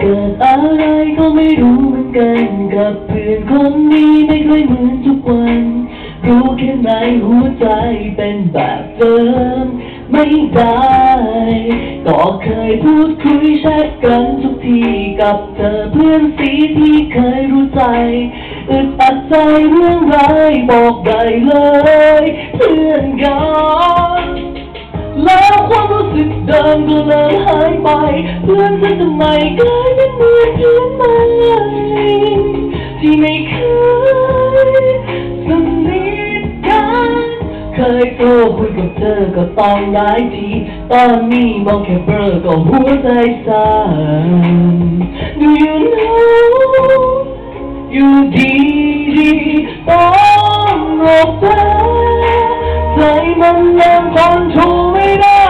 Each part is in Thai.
เกิดอะไรก็ไม่รู้เหมือนกัน กับเพื่อนคนนี้ไม่เคยเหมือนทุกวัน รู้แค่ในหัวใจเป็นแบบเดิมไม่ได้ก็เคยพูดคุยแชทกันทุกทีกับเธอเพื่อนสีที่เคยรู้ใจอึดอัดใจเรื่องไรายบอกได้เลย เพื่อนกัน เดิมก็เลยหายไป เพื่อนฉันทำไมกลายเป็นเหมือนเพื่อนใหม่ที่ไม่เคยสนิทกันเคยโทรคุยกับเธอก็ต้องหลายทีตอนนี้มองแค่เบอร์ก็หัวใจสั่น Do you know อยู่ดีดีต้องรบเธอใจมันยังคอนโทรไม่ได้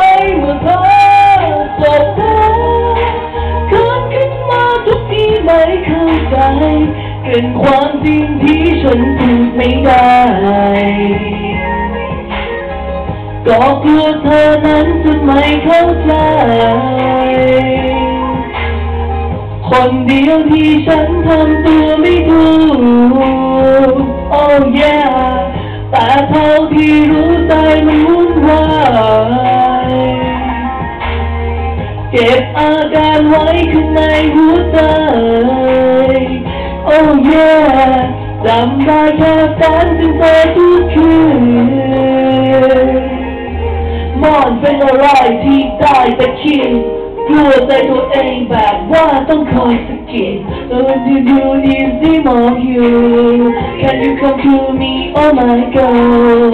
ไม่เข้าใจเป็นความจริงที่ฉันพูดไม่ได้ ก็กลัวเธอนั้นจะไม่เข้าใจ คนเดียวที่ฉันทำตัวไม่ถูก Oh yeah แต่เท่าที่รู้ใจมันวุ่ เก็บอาการไว้ข้างในหัวใจ Oh yeah จำได้แค่ฝันถึงเธอทุกคืนมอนเป็นอะไรที่ได้แต่คิดกลัวใจตัวเองแบบว่าต้องคอยสะกิด When you do this dream of you Can you come to me oh my girl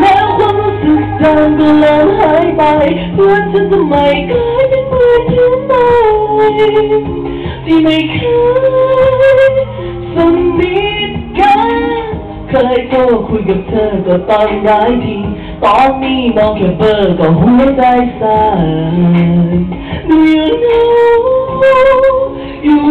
แล้วความรู้สึกจางก็เริ่มหายไปเพื่อนฉันทำไมก ที่ไม่เคยสนิทกันเคยโทรคุยกับเธอก็ตอนหลายทีตอนนี้มองแค่เบอร์ก็หัวใจสั่น Do you know อยู่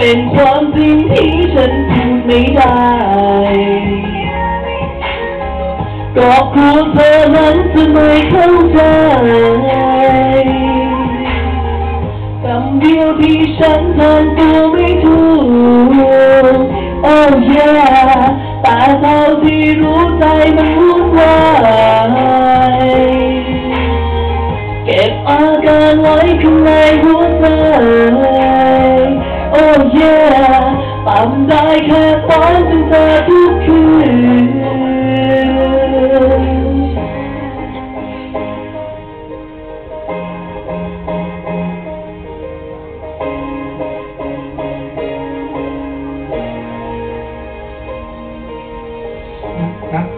เป็นความจริงที่ฉันพูดไม่ได้ก็กลัวเธอนั้นจะไม่เข้าใจคำเดียวที่ฉันทำตัวไม่ถูก Oh yeah แต่เท่าที่รู้ใจมันวุ่นวายเก็บอาการไว้ข้างในหัวใจ แย่ต่ำได้แค่ฝันถึงเธอทุกคืนนะ